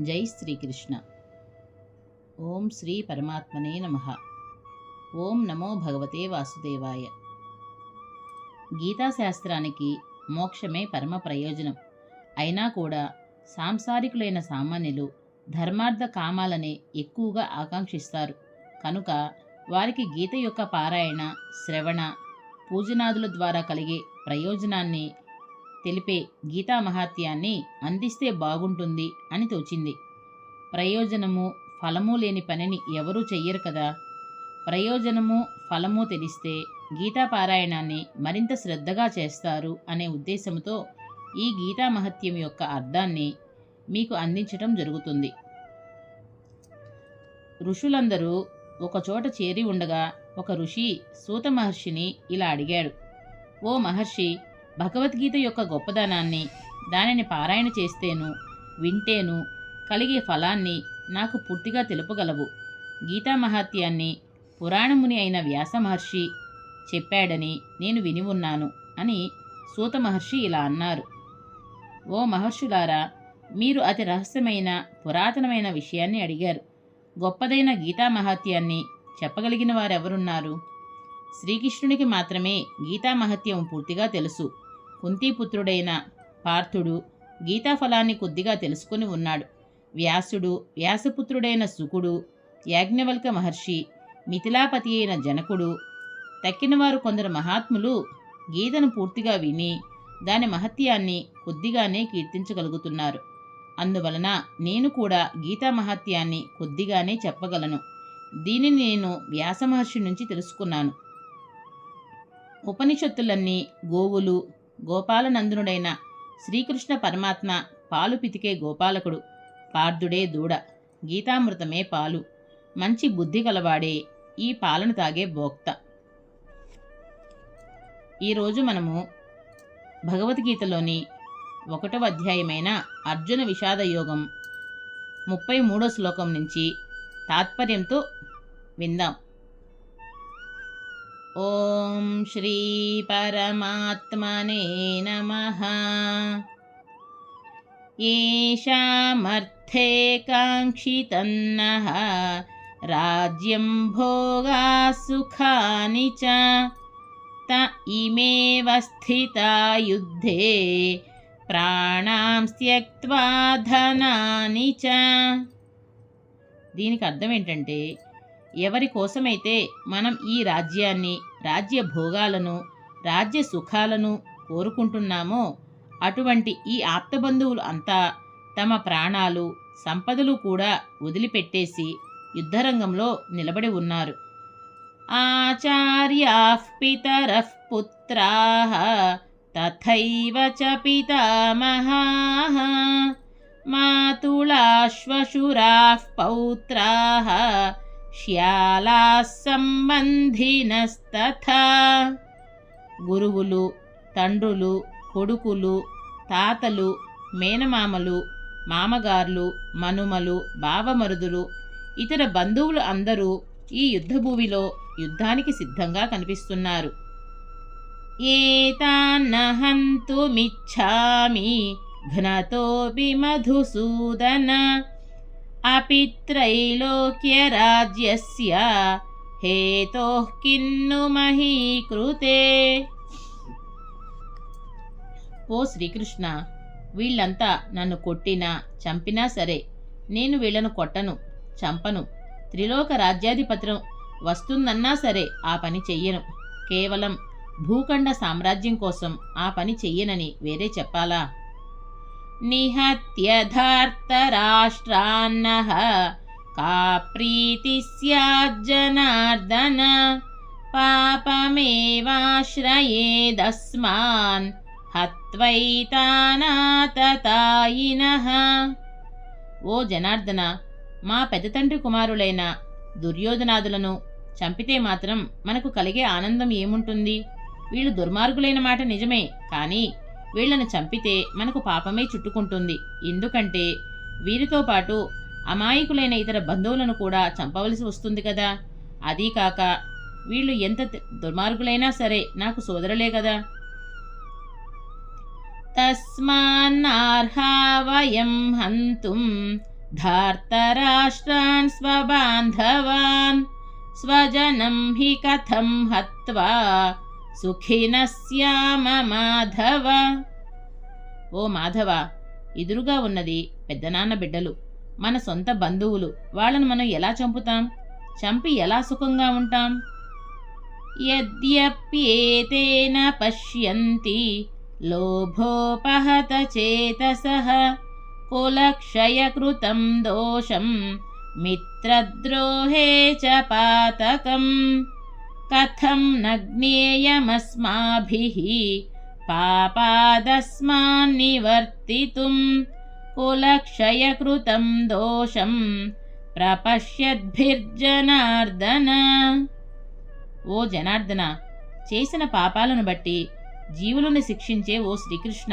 జై శ్రీకృష్ణ. ఓం శ్రీ పరమాత్మనే నమ. ఓం నమో భగవతే వాసుదేవాయ. గీతాశాస్త్రానికి మోక్షమే పరమ ప్రయోజనం. అయినా కూడా సాంసారికులైన సామాన్యులు ధర్మార్థ కామాలనే ఎక్కువగా ఆకాంక్షిస్తారు. కనుక వారికి గీత యొక్క పారాయణ శ్రవణ పూజనాదుల ద్వారా కలిగే ప్రయోజనాన్ని తెలిపే గీతా మహాత్యాన్ని అందిస్తే బాగుంటుంది అని తోచింది. ప్రయోజనము ఫలము లేని పనిని ఎవరూ చెయ్యరు కదా. ప్రయోజనము ఫలము తెలిస్తే గీతా పారాయణాన్ని మరింత శ్రద్ధగా చేస్తారు అనే ఉద్దేశంతో ఈ గీతా మహత్యం యొక్క అర్థాన్ని మీకు అందించటం జరుగుతుంది. ఋషులందరూ ఒకచోట చేరి ఉండగా ఒక ఋషి సూత మహర్షిని ఇలా అడిగాడు. ఓ మహర్షి భగవద్గీత యొక్క గొప్పదనాన్ని దానిని పారాయణ చేస్తేను వింటేను కలిగే ఫలాన్ని నాకు పూర్తిగా తెలుపగలవు. గీతా మహాత్యాన్ని పురాణముని అయిన వ్యాస మహర్షి చెప్పాడని నేను విని ఉన్నాను అని సూత మహర్షి ఇలా అన్నారు. ఓ మహర్షులారా మీరు అతి రహస్యమైన పురాతనమైన విషయాన్ని అడిగారు. గొప్పదైన గీతా మహాత్యాన్ని చెప్పగలిగిన వారెవరున్నారు? శ్రీకృష్ణునికి మాత్రమే గీతా మహత్యం పూర్తిగా తెలుసు. కుంతీపుత్రుడైన పార్థుడు గీతా ఫలాన్ని కొద్దిగా తెలుసుకుని ఉన్నాడు. వ్యాసుడు వ్యాసపుత్రుడైన సుకుడు యాజ్ఞవల్క మహర్షి మిథిలాపతి అయిన జనకుడు తక్కినవారు కొందరు మహాత్ములు గీతను పూర్తిగా విని దాని మహత్యాన్ని కొద్దిగానే కీర్తించగలుగుతున్నారు. అందువలన నేను కూడా గీతా మహత్యాన్ని కొద్దిగానే చెప్పగలను. దీనిని నేను వ్యాస మహర్షి నుంచి తెలుసుకున్నాను. ఉపనిషత్తులన్నీ గోవులు గోపాలనందునుడైన శ్రీకృష్ణ పరమాత్మ పాలు పితికే గోపాలకుడు. పార్థుడే దూడ గీతామృతమే పాలు. మంచి బుద్ధి కలవాడే ఈ పాలను తాగే భోక్త. ఈరోజు మనము భగవద్గీతలోని ఒకటవ అధ్యాయమైన అర్జున విషాద యోగం ముప్పై మూడో శ్లోకం నుంచి తాత్పర్యంతో విందాం. ఓం శ్రీ పరమాత్మనే నమ. ఏషామర్థే కాంక్షితన్నః రాజ్యం భోగా సుఖాని చ. త ఇమేవ స్థితా యుద్ధే ప్రాణాం త్యక్త్వా ధనాని చ. దీనికి అర్థం ఏంటంటే ఎవరి కోసమైతే మనం ఈ రాజ్యాన్ని రాజ్య భోగాలను రాజ్య సుఖాలను కోరుకుంటున్నామో అటువంటి ఈ ఆప్తబంధువులు అంతా తమ ప్రాణాలు సంపదలు కూడా వదిలిపెట్టేసి యుద్ధరంగంలో నిలబడి ఉన్నారు. ఆచార్యా పితర పుత్రాः తథైవ చ పితామహా మాతులాశ్వశురాः పౌత్రాः శ్యాలాः సంబంధినస్తథా గురువులు తండ్రులు కొడుకులు తాతలు మేనమామలు మామగార్లు మనుమలు బావమరుదులు ఇతర బంధువులు అందరూ ఈ యుద్ధభూమిలో యుద్ధానికి సిద్ధంగా కనిపిస్తున్నారు. ఏతాన్నహంతుమిచ్చామి ఘ్నతోపి మధుసూదన అపి త్రైలోక్యరాజ్యస్య హేతోః కిన్ను మహీకృతే. ఓ శ్రీకృష్ణ వీళ్ళంతా నన్ను కొట్టినా చంపినా సరే నేను వీళ్ళను కొట్టను చంపను. త్రిలోక రాజ్యాధిపత్రం వస్తుందన్నా సరే ఆ పని చెయ్యను. కేవలం భూఖండ సామ్రాజ్యం కోసం ఆ పని చెయ్యనని వేరే చెప్పాలా? निहत्यधार्तराष्ट्रान्नः का ప్రీతి स्याज्जनार्दन పాపమేవాశ్రయేదస్మాన్ హత్వైతానాతతాయినః. ఓ జనార్దన మా పెద్దతండ్రి కుమారులైన దుర్యోధనాదులను చంపితే మాత్రం మనకు కలిగే ఆనందం ఏముంటుంది? వీళ్ళు దుర్మార్గులైన మాట నిజమే కానీ వీళ్ళను చంపితే మనకు పాపమే చుట్టుకుంటుంది. ఎందుకంటే వీరితో పాటు అమాయకులైన ఇతర బంధువులను కూడా చంపవలసి వస్తుంది కదా. అదీ కాక వీళ్ళు ఎంత దుర్మార్గులైనా సరే నాకు సోదరులే కదా. తస్మాన్నార్హా హంతుం ధార్తరాష్ట్రాన్ స్వబాంధవాన్ స్వజనం హి కథం హత్వా సుఖిన శ్యామ మాధవ. ఓ మాధవ ఎదురుగా ఉన్నది పెద్దనాన్న బిడ్డలు మన సొంత బంధువులు వాళ్ళను మనం ఎలా చంపుతాం? చంపి ఎలా సుఖంగా ఉంటాం? యద్యప్యేతేన పశ్యంతి లోభోపహత చేతస. కులక్షయకృతం దోషం మిత్రద్రోహే చ పాతకం. కథం నజ్ఞేయమస్మాభిः పాపాదస్మాన్ నివర్తితుం కులక్షయకృతం దోషం ప్రపశ్యద్భిర్జనార్దన ఓ జనార్దన చేసిన పాపాలను బట్టి జీవులను శిక్షించే ఓ శ్రీకృష్ణ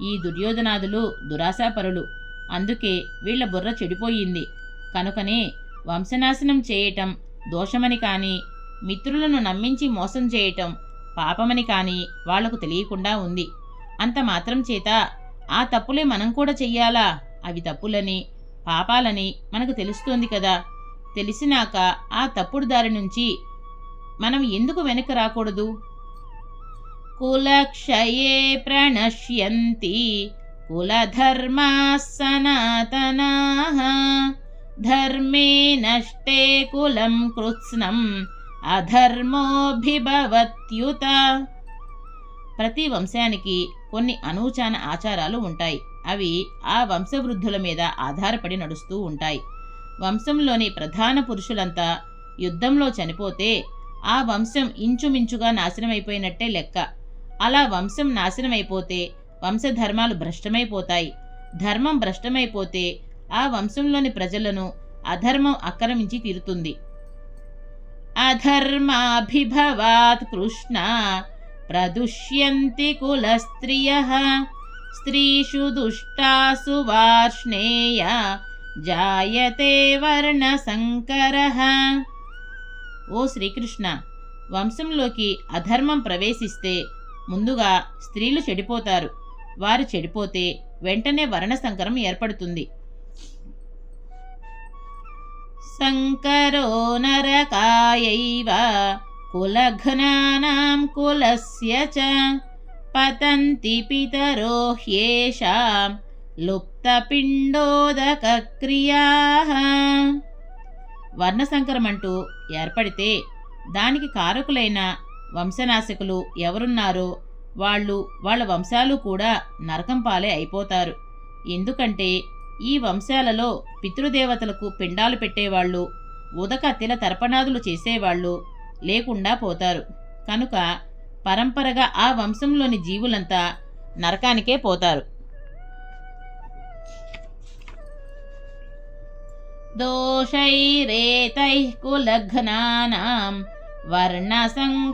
ఈ దుర్యోధనాదులు దురాశాపరులు. అందుకే వీళ్ళ బుర్ర చెడిపోయింది. కనుకనే వంశనాశనం చేయటం దోషమని కానీ మిత్రులను నమ్మించి మోసం చేయటం పాపమని కానీ వాళ్ళకు తెలియకుండా ఉంది. అంత మాత్రం చేత ఆ తప్పులే మనం కూడా చెయ్యాలా? అవి తప్పులని పాపాలని మనకు తెలుస్తుంది కదా. తెలిసినాక ఆ తప్పుడు దారి నుంచి మనం ఎందుకు వెనక్కి రాకూడదు? కులక్షయే ప్రణశ్యంతి కులధర్మా సనాతనా ధర్మే నష్టే కులం కృత్స్నం అధర్మోభిభవత్యుత. ప్రతి వంశానికి కొన్ని అనూచాన ఆచారాలు ఉంటాయి. అవి ఆ వంశవృద్ధుల మీద ఆధారపడి నడుస్తూ ఉంటాయి. వంశంలోని ప్రధాన పురుషులంతా యుద్ధంలో చనిపోతే ఆ వంశం ఇంచుమించుగా నాశనమైపోయినట్టే లెక్క. అలా వంశం నాశనమైపోతే వంశధర్మాలు భ్రష్టమైపోతాయి. ధర్మం భ్రష్టమైపోతే ఆ వంశంలోని ప్రజలను అధర్మం ఆక్రమించి తీరుతుంది. అధర్మాభిభవాత్ కృష్ణ ప్రదుష్యంతి కులస్త్రియ స్త్రీషు దుష్టాసు వార్ష్ణేయ జాయతే వర్ణ సంకర ఓ శ్రీకృష్ణ వంశంలోకి అధర్మం ప్రవేశిస్తే ముందుగా స్త్రీలు చెడిపోతారు. వారు చెడిపోతే వెంటనే వర్ణ సంకరం ఏర్పడుతుంది సంకరో నరకాయైవ కులఘ్నానాం కులస్య చ పతంతి పితరో హ్యేషాం లుప్తపిండోదకక్రియా వర్ణసంకరం అంటూ ఏర్పడితే దానికి కారకులైన వంశనాశకులు ఎవరున్నారో వాళ్ళు వాళ్ళ వంశాలు కూడా నరకం పాలే అయిపోతారు. ఎందుకంటే ఈ వంశాలలో పితృదేవతలకు పిండాలు పెట్టేవాళ్ళు ఉదకత్తిల తర్పణాదులు చేసేవాళ్ళు లేకుండా పోతారు. కనుక పరంపరగా ఆ వంశంలోని జీవులంతా నరకానికే పోతారు. దోషైరేతై కులఘ్నానాం వర్ణసంకరకారకైः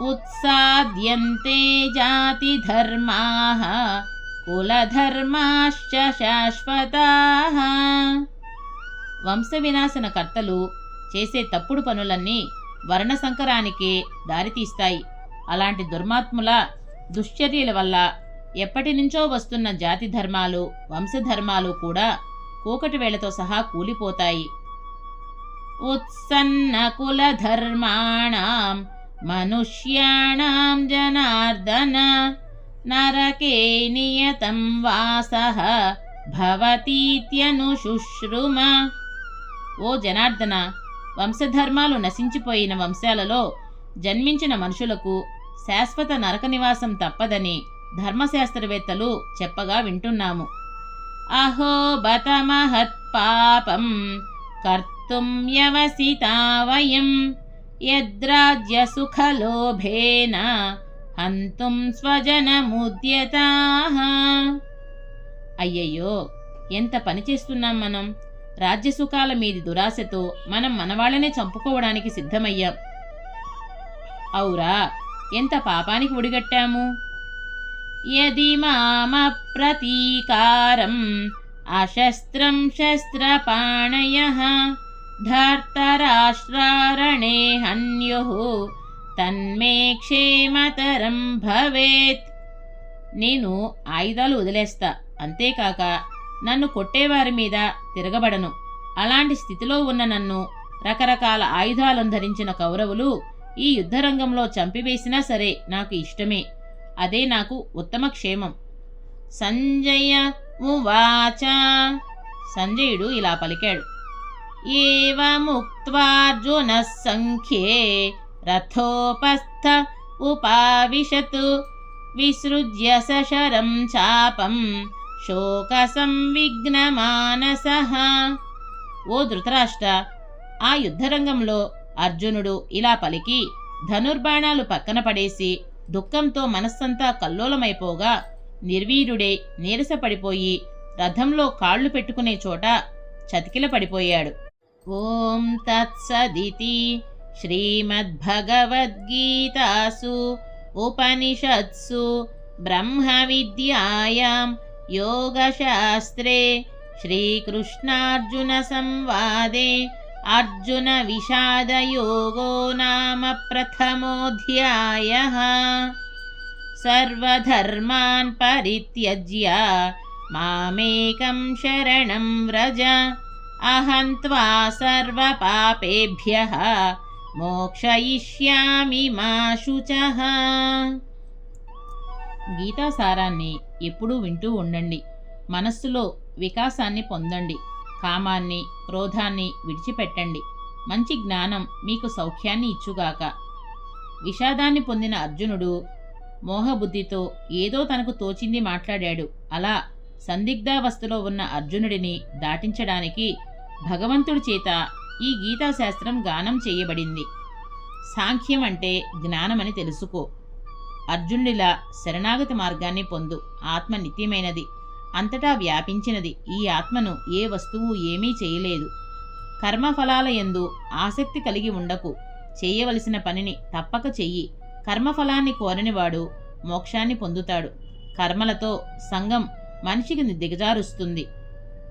ఉత్సాద్యంతే జాతిధర్మాः కులధర్మాశ్చ శాశ్వతా. వంశ వినాశన కర్తలు చేసే తప్పుడు పనులన్నీ వర్ణ సంకరానికే దారితీస్తాయి. అలాంటి దుర్మాత్ముల దుశ్చర్యల వల్ల ఎప్పటి నుంచో వస్తున్న జాతి ధర్మాలు వంశధర్మాలు కూడా కూకటి వేళతో సహా కూలిపోతాయి. ఉత్సన్న కుల ధర్మాణం మనుష్యాణం జనార్దన నరకే నియతం వాసః భవతీత్యనుశుశ్రుమ ఓ జనార్దన వంశధర్మాలు నశించిపోయిన వంశాలలో జన్మించిన మనుషులకు శాశ్వత నరక నివాసం తప్పదని ధర్మశాస్త్రవేత్తలు చెప్పగా వింటున్నాము. అహో బత మహత్పాపం కర్తుం వ్యవసితా వయం యద్రాజ్య సుఖలోభేన హంతుం స్వజనముద్యతాహ అయ్యయ్యో ఎంత పని చేస్తున్నాం మనం? రాజ్యసుఖాల మీది దురాశతో మనం మనవాళ్ళనే చంపుకోవడానికి సిద్ధమయ్యాం. ఔరా ఎంత పాపానికి ఒడిగట్టాము? యది మామ ప్రతీకారం అశస్త్రం శస్త్రపాణయ. ధార్తరాష్ట్రారణే హన్యు. తన్మే క్షేమతరం భవేత్. నేను ఆయుధాలు వదిలేస్తా. అంతేకాక నన్ను కొట్టేవారి మీద తిరగబడను. అలాంటి స్థితిలో ఉన్న నన్ను రకరకాల ఆయుధాలను ధరించిన కౌరవులు ఈ యుద్ధరంగంలో చంపివేసినా సరే నాకు ఇష్టమే. అదే నాకు ఉత్తమ క్షేమం. సంజయ ఉవాచ సంజయుడు ఇలా పలికాడు. ఏవ ముక్త్వార్జున సంఖ్యే రథోపస్థ ఉపావిశత్ విసృజ్య సశరం చాపం శోక సంవిఘ్నమానస ఓ ధృతరాష్ట్ర ఆ యుద్ధరంగంలో అర్జునుడు ఇలా పలికి ధనుర్బాణాలు పక్కన పడేసి దుఃఖంతో మనస్సంతా కల్లోలమైపోగా నిర్వీర్యుడే నీరసపడిపోయి రథంలో కాళ్ళు పెట్టుకునే చోట చతికిల పడిపోయాడు ఓం తత్సదితి श्रीमद्भगवद्गीतासु उपनिषत्सु ब्रह्मविद्यायां योगशास्त्रे श्रीकृष्णार्जुनसंवादे अर्जुनविषादयोगो नाम प्रथमोऽध्यायः। सर्वधर्मान् परित्यज्य मामेकं शरणं व्रज अहं त्वा सर्वपापेभ्यः మోక్షయిష్యామి మా శుచః. గీతా సారాన్ని ఎప్పుడూ వింటూ ఉండండి. మనస్సులో వికాసాన్ని పొందండి. కామాన్ని క్రోధాన్ని విడిచిపెట్టండి. మంచి జ్ఞానం మీకు సౌఖ్యాన్ని ఇచ్చుగాక. విషాదాన్ని పొందిన అర్జునుడు మోహబుద్ధితో ఏదో తనకు తోచింది మాట్లాడాడు. అలా సందిగ్ధావస్థలో ఉన్న అర్జునుడిని దాటించడానికి భగవంతుడి చేత ఈ గీతాశాస్త్రం గానం చేయబడింది. సాంఖ్యం అంటే జ్ఞానమని తెలుసుకో. అర్జునుడిలా శరణాగతి మార్గాన్ని పొందు. ఆత్మ నిత్యమైనది. అంతటా వ్యాపించినది. ఈ ఆత్మను ఏ వస్తువు ఏమీ చేయలేదు. కర్మఫలాల యందు ఆసక్తి కలిగి ఉండకు. చేయవలసిన పనిని తప్పక చెయ్యి. కర్మఫలాన్ని కోరనివాడు మోక్షాన్ని పొందుతాడు. కర్మలతో సంఘం మనిషికి దిగజారుస్తుంది.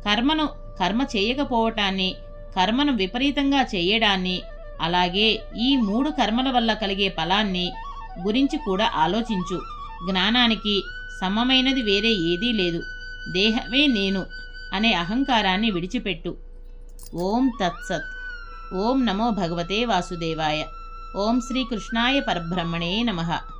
కర్మను కర్మ చేయకపోవటాన్ని కర్మను విపరీతంగా చేయడాన్ని అలాగే ఈ మూడు కర్మల వల్ల కలిగే ఫలాన్ని గురించి కూడా ఆలోచించు. జ్ఞానానికి సమమైనది వేరే ఏదీ లేదు. దేహమే నేను అనే అహంకారాన్ని విడిచిపెట్టు. ఓం తత్సత్. ఓం నమో భగవతే వాసుదేవాయ. ఓం శ్రీకృష్ణాయ పరబ్రహ్మణే నమః.